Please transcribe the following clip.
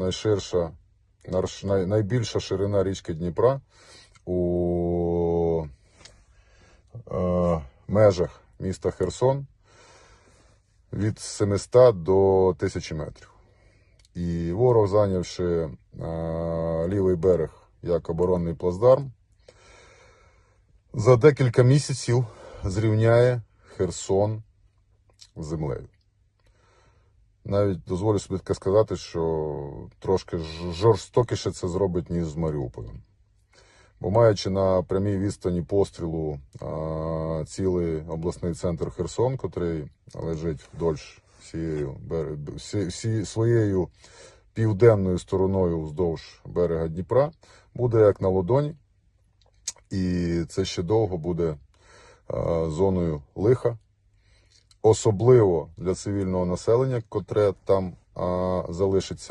найширша, найбільша ширина річки Дніпра у е, межах міста Херсон від 700 до 1000 метрів. І ворог, зайнявши е, лівий берег як оборонний плацдарм, за декілька місяців зрівняє Херсон з землею. Навіть дозволю собі сказати, що трошки жорстокіше це зробить, ніж з Маріуполем. Бо маючи на прямій відстані пострілу а, цілий обласний центр Херсон, котрий лежить вдовж всією, всі, всі, своєю південною стороною вздовж берега Дніпра, буде як на ладоні, і це ще довго буде а, зоною лиха, особливо для цивільного населення, котре там а, залишиться.